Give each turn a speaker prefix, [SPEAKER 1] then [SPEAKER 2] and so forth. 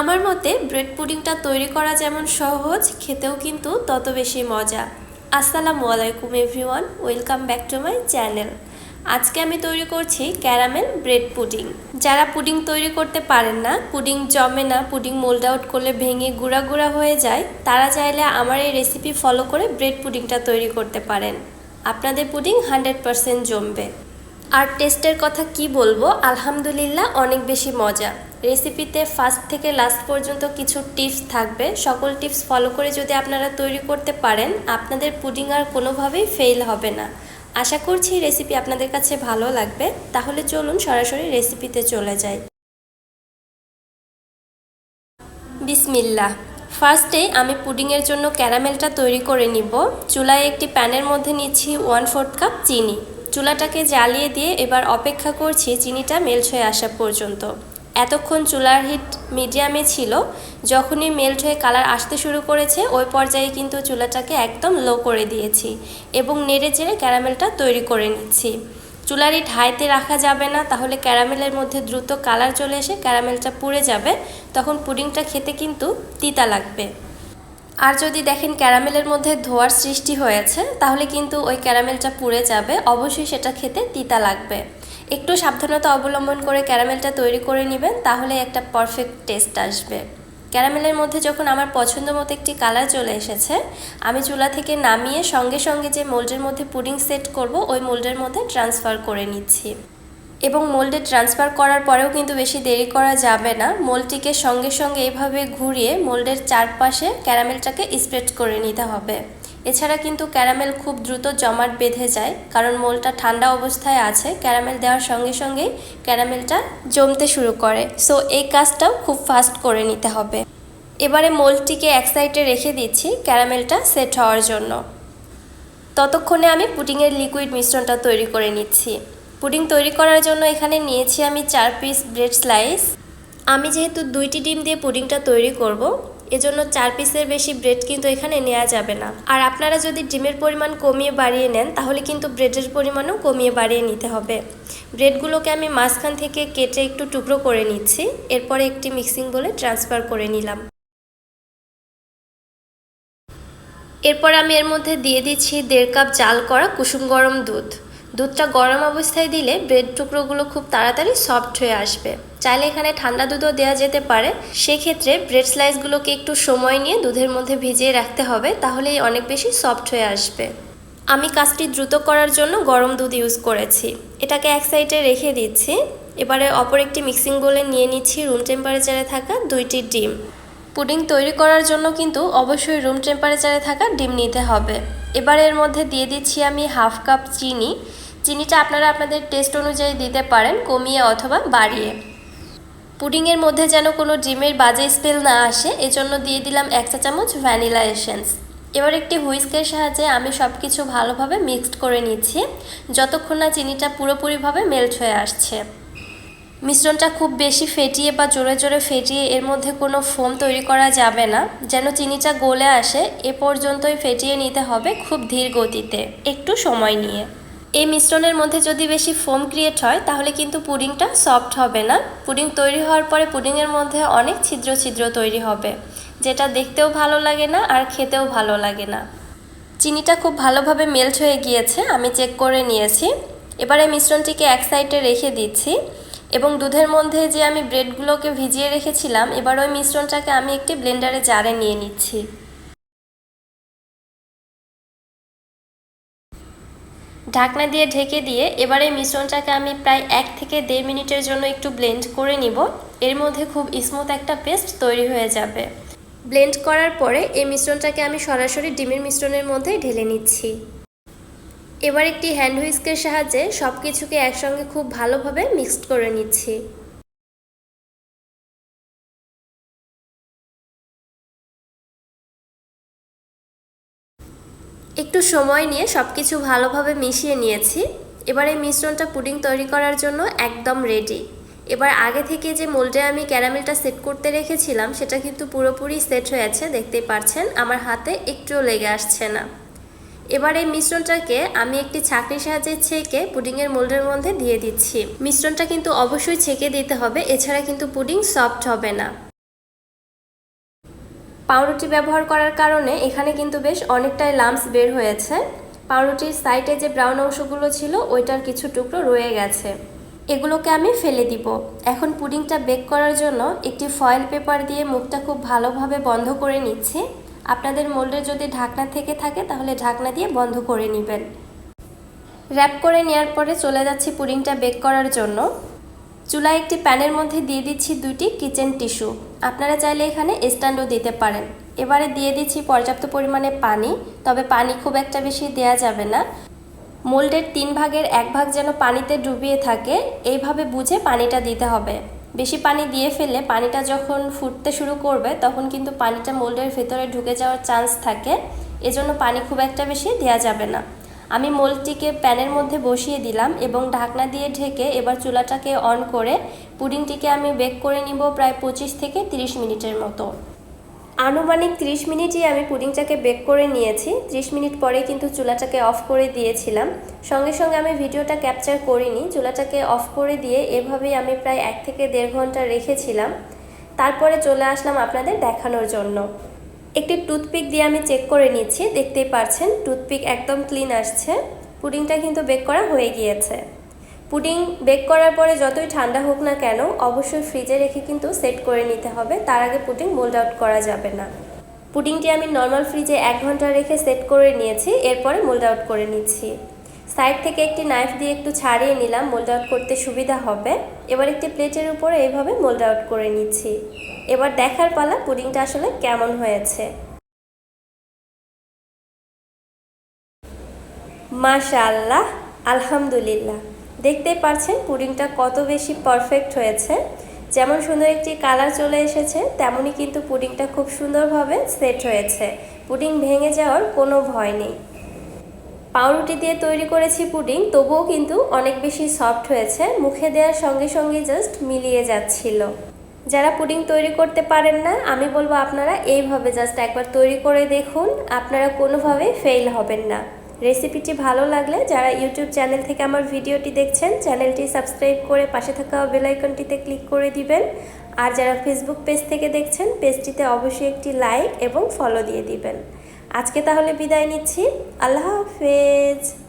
[SPEAKER 1] আমার মতে ব্রেড পুডিংটা তৈরি করা যেমন সহজ, খেতেও কিন্তু তত বেশি মজা। আসসালামু আলাইকুম everyone, welcome back to my channel. আজকে আমি তৈরি করছি ক্যারামেল ব্রেড পুডিং। যারা পুডিং তৈরি করতে পারেন না, পুডিং জমে না, পুডিং মোল্ড আউট করলে ভেঙে গুঁড়া গুঁড়া হয়ে যায়, তারা চাইলে আমার এই রেসিপি ফলো করে ব্রেড পুডিংটা তৈরি করতে পারেন। আপনাদের পুডিং হান্ড্রেড পারসেন্ট জমবে। আর টেস্টের কথা কি বলব? আলহামদুলিল্লাহ, অনেক বেশি মজা। রেসিপিতে ফার্স্ট থেকে লাস্ট পর্যন্ত কিছু টিপস থাকবে। সকল টিপস ফলো করে যদি আপনারা তৈরি করতে পারেন, আপনাদের পুডিং আর কোনোভাবেই ফেল হবে না। আশা করছি রেসিপি আপনাদের কাছে ভালো লাগবে। তাহলে চলুন সরাসরি রেসিপিতে চলে যাই। বিসমিল্লাহ। ফার্স্টে আমি পুডিংয়ের জন্য ক্যারামেলটা তৈরি করে নিব। চুলায় একটি প্যানের মধ্যে নিচ্ছি ওয়ান ফোর্থ কাপ চিনি। চুলাটাকে জ্বালিয়ে দিয়ে এবার অপেক্ষা করছি চিনিটা মেল্ট হয়ে আসা পর্যন্ত। এতক্ষণ চুলার হিট মিডিয়ামে ছিল, যখনই মেল্ট হয়ে কালার আসতে শুরু করেছে, ওই পর্যায়ে কিন্তু চুলাটাকে একদম লো করে দিয়েছি এবং নেড়ে চেড়ে ক্যারামেলটা তৈরি করে নিচ্ছি। চুলার হিট হাইতে রাখা যাবে না, তাহলে ক্যারামেলের মধ্যে দ্রুত কালার চলে এসে ক্যারামেলটা পুড়ে যাবে, তখন পুডিংটা খেতে কিন্তু তিতা লাগবে। আর যদি দেখেন ক্যারামেলের মধ্যে ধোয়ার সৃষ্টি হয়েছে, তাহলে কিন্তু ওই ক্যারামেলটা পুড়ে যাবে। অবশ্যই সেটা খেতে তিতা লাগবে। একটু সাবধানতা অবলম্বন করে ক্যারামেলটা তৈরি করে নেবেন, তাহলে একটা পারফেক্ট টেস্ট আসবে। ক্যারামেলের মধ্যে যখন আমার পছন্দ মতো একটি কালার চলে এসেছে, আমি চুলা থেকে নামিয়ে সঙ্গে সঙ্গে যে মোল্ডের মধ্যে পুডিং সেট করব, ওই মোল্ডের মধ্যে ট্রান্সফার করে নিচ্ছি। এবং মোল্ডে ট্রান্সফার করার পরেও কিন্তু বেশি দেরি করা যাবে না। মোল্ডটিকে সঙ্গে সঙ্গে এইভাবে ঘুরিয়ে মোল্ডের চারপাশে ক্যারামেলটাকে স্প্রেড করে নিতে হবে। এছাড়া কিন্তু ক্যারামেল খুব দ্রুত জমাট বেঁধে যায়, কারণ মোলটা ঠান্ডা অবস্থায় আছে। ক্যারামেল দেওয়ার সঙ্গে সঙ্গেই ক্যারামেলটা জমতে শুরু করে। সো, এই কাজটাও খুব ফাস্ট করে নিতে হবে। এবারে মোলটিকে এক সাইডে রেখে দিচ্ছি ক্যারামেলটা সেট হওয়ার জন্য। ততক্ষণে আমি পুটিংয়ের লিকুইড মিশ্রণটা তৈরি করে নিচ্ছি। পুডিং তৈরি করার জন্য এখানে নিয়েছি আমি চার পিস ব্রেড স্লাইস আমি যেহেতু দুইটি ডিম দিয়ে পুডিংটা তৈরি করব, এজন্য চার পিসের বেশি ব্রেড কিন্তু এখানে নেওয়া যাবে না। আর আপনারা যদি ডিমের পরিমাণ কমিয়ে বাড়িয়ে নেন, তাহলে কিন্তু ব্রেডের পরিমাণও কমিয়ে বাড়িয়ে নিতে হবে। ব্রেডগুলোকে আমি মাঝখান থেকে কেটে একটু টুকরো করে নিচ্ছি। এরপরে একটি মিক্সিং বলে ট্রান্সফার করে নিলাম। এরপর আমি এর মধ্যে দিয়ে দিচ্ছি দেড় কাপ জাল করা কুসুম গরম দুধ। দুধটা গরম অবস্থায় দিলে ব্রেড টুকরোগুলো খুব তাড়াতাড়ি সফট হয়ে আসবে। চাইলে এখানে ঠান্ডা দুধও দেওয়া যেতে পারে। সেক্ষেত্রে ব্রেড স্লাইসগুলোকে একটু সময় নিয়ে দুধের মধ্যে ভিজিয়ে রাখতে হবে, তাহলেই অনেক বেশি সফট হয়ে আসবে। আমি কাজটি দ্রুত করার জন্য গরম দুধ ইউজ করেছি। এটাকে এক সাইডে রেখে দিচ্ছি। এবারে অপর একটি মিক্সিং বলে নিয়ে নিচ্ছি রুম টেম্পারেচারে থাকা দুইটি ডিম। পুডিং তৈরি করার জন্য কিন্তু অবশ্যই রুম টেম্পারেচারে থাকা ডিম নিতে হবে। এবার এর মধ্যে দিয়ে দিচ্ছি আমি হাফ কাপ চিনি। চিনিটা আপনারা আপনাদের টেস্ট অনুযায়ী দিতে পারেন, কমিয়ে অথবা বাড়িয়ে। পুডিংয়ের মধ্যে যেন কোনো ডিমের বাজে স্মেল না আসে, এজন্য দিয়ে দিলাম এক চা চামচ ভ্যানিলা এসেন্স এবার একটি হুইস্কের সাহায্যে আমি সব কিছু ভালোভাবে মিক্সড করে নিচ্ছি, যতক্ষণ না চিনিটা পুরোপুরিভাবে মেল্ট হয়ে আসছে। মিশ্রণটা খুব বেশি ফেটিয়ে বা জোরে জোরে ফেটিয়ে এর মধ্যে কোনো ফোম তৈরি করা যাবে না। যেন চিনিটা গলে আসে, এ পর্যন্তই ফেটিয়ে নিতে হবে খুব ধীর গতিতে, একটু সময় নিয়ে। এই মিশ্রণের মধ্যে যদি বেশি ফোম ক্রিয়েট হয়, তাহলে কিন্তু পুডিংটা সফট হবে না। পুডিং তৈরি হওয়ার পরে পুডিংয়ের মধ্যে অনেক ছিদ্র ছিদ্র তৈরি হবে, যেটা দেখতেও ভালো লাগে না আর খেতেও ভালো লাগে না। চিনিটা খুব ভালোভাবে মেল্ট হয়ে গিয়েছে, আমি চেক করে নিয়েছি। এবারে মিশ্রণটিকে এক সাইডে রেখে দিচ্ছি। এবং দুধের মধ্যে যে আমি ব্রেডগুলোকে ভিজিয়ে রেখেছিলাম, এবার ওই মিশ্রণটাকে আমি একটি ব্লেন্ডারে জারে নিয়ে নিচ্ছি। ঢাকনা দিয়ে ঢেকে দিয়ে এবার এই মিশ্রণটাকে আমি প্রায় এক থেকে দেড় মিনিটের জন্য একটু ব্লেন্ড করে নিব। এর মধ্যে খুব স্মুথ একটা পেস্ট তৈরি হয়ে যাবে। ব্লেন্ড করার পরে এই মিশ্রণটাকে আমি সরাসরি ডিমের মিশ্রণের মধ্যে ঢেলে নিচ্ছি। এবার একটি হ্যান্ড হুইস্কের সাহায্যে সব কিছুকে একসঙ্গে খুব ভালোভাবে মিক্সড করে নিচ্ছি। একটু সময় নিয়ে সব কিছু ভালোভাবে মিশিয়ে নিয়েছি। এবার এই মিশ্রণটা পুডিং তৈরি করার জন্য একদম রেডি এবার আগে থেকে যে মোল্ডে আমি ক্যারামেলটা সেট করতে রেখেছিলাম, সেটা কিন্তু পুরোপুরি সেট হয়েছে, দেখতেই পাচ্ছেন আমার হাতে একটুও লেগে আসছে না। এবার এই মিশ্রণটাকে আমি একটি ছাঁকনির সাহায্যে ছেঁকে পুডিংয়ের মোল্ডের মধ্যে দিয়ে দিচ্ছি। মিশ্রণটা কিন্তু অবশ্যই ছেঁকে দিতে হবে, এছাড়া কিন্তু পুডিং সফট হবে না। পাউরুটি ব্যবহার করার কারণে এখানে কিন্তু বেশ অনেকটাই লাম্পস বের হয়েছে। পাউরুটির সাইডে যে ব্রাউন অংশগুলো ছিল, ওইটার কিছু টুকরো রয়ে গেছে। এগুলোকে আমি ফেলে দিব। এখন পুডিংটা বেক করার জন্য একটি ফয়েল পেপার দিয়ে মুখটা খুব ভালোভাবে বন্ধ করে নিচ্ছি। আপনাদের মোল্ডের যদি ঢাকনা থেকে থাকে, তাহলে ঢাকনা দিয়ে বন্ধ করে নেবেন। র্যাপ করে নেওয়ার পরে চলে যাচ্ছি পুডিংটা বেক করার জন্য। চুলায় একটি প্যানের মধ্যে দিয়ে দিচ্ছি দুটি কিচেন টিস্যু। আপনারা চাইলে এখানে স্ট্যান্ডও দিতে পারেন। এবারে দিয়ে দিচ্ছি পর্যাপ্ত পরিমাণে পানি, তবে পানি খুব একটা বেশি দেয়া যাবে না। মোল্ডের তিন ভাগের এক ভাগ যেন পানিতে ডুবিয়ে থাকে, এইভাবে বুঝে পানিটা দিতে হবে। বেশি পানি দিয়ে ফেলে পানিটা যখন ফুটতে শুরু করবে, তখন কিন্তু পানিটা মোল্ডের ভেতরে ঢুকে যাওয়ার চান্স থাকে। এজন্য পানি খুব একটা বেশি দেওয়া যাবে না। আমি মোল্ডটিকে প্যানের মধ্যে বসিয়ে দিলাম এবং ঢাকনা দিয়ে ঢেকে এবার চুলাটাকে অন করে, পুডিংটিকে আমি বেক করে নিব প্রায় পঁচিশ থেকে তিরিশ মিনিটের মতো। আনুমানিক 30 মিনিটই আমি পুডিংটাকে বেক করে নিয়েছি। 30 মিনিট পরে কিন্তু চুলাটাকে অফ করে দিয়েছিলাম। সঙ্গে সঙ্গে আমি ভিডিওটা ক্যাপচার করিনি। চুলাটাকে অফ করে দিয়ে এভাবেই আমি প্রায় এক থেকে দেড় ঘণ্টা রেখেছিলাম। তারপরে চলে আসলাম আপনাদের দেখানোর জন্য। একটি টুথপিক দিয়ে আমি চেক করে নিচ্ছি। দেখতেই পারছেন, টুথপিক একদম ক্লিন আসছে। পুডিংটা কিন্তু বেক করা হয়ে গিয়েছে। পুডিং বেক করার পরে যতই ঠান্ডা হোক না কেন, অবশ্যই ফ্রিজে রেখে কিন্তু সেট করে নিতে হবে। তার আগে পুডিং মোল্ড আউট করা যাবে না। পুডিংটি আমি নর্মাল ফ্রিজে এক ঘণ্টা রেখে সেট করে নিয়েছি, এরপরে মোল্ড আউট করে নিচ্ছি। সাইড থেকে একটি নাইফ দিয়ে একটু ছাড়িয়ে নিলাম, মোল্ড আউট করতে সুবিধা হবে। এবার একটি প্লেটের উপরে এইভাবে মোল্ড আউট করে নিচ্ছি। এবার দেখার পালা পুডিংটা আসলে কেমন হয়েছে। মাশাআল্লাহ, আলহামদুলিল্লাহ। দেখতেই পারছেন পুডিংটা কত বেশি পারফেক্ট হয়েছে। যেমন সুন্দর একটি কালার চলে এসেছে, তেমনই কিন্তু পুডিংটা খুব সুন্দরভাবে সেট হয়েছে। পুডিং ভেঙে যাওয়ার কোনো ভয় নেই। পাউরুটি দিয়ে তৈরি করেছি পুডিং, তবুও কিন্তু অনেক বেশি সফট হয়েছে। মুখে দেওয়ার সঙ্গে সঙ্গে জাস্ট মিলিয়ে যাচ্ছিল। যারা পুডিং তৈরি করতে পারেন না, আমি বলব আপনারা এইভাবে জাস্ট একবার তৈরি করে দেখুন। আপনারা কোনোভাবেই ফেল হবেন না। রেসিপিটি ভালো লাগলে যারা ইউটিউব চ্যানেল থেকে আমার ভিডিওটি দেখছেন, চ্যানেলটি সাবস্ক্রাইব করে পাশে থাকা বেলাইকনটিতে ক্লিক করে দিবেন। আর যারা ফেসবুক পেজ থেকে দেখছেন, পেজটিতে অবশ্যই একটি লাইক এবং ফলো দিয়ে দিবেন। আজকে তাহলে বিদায় নিচ্ছি। আল্লাহ হাফেজ।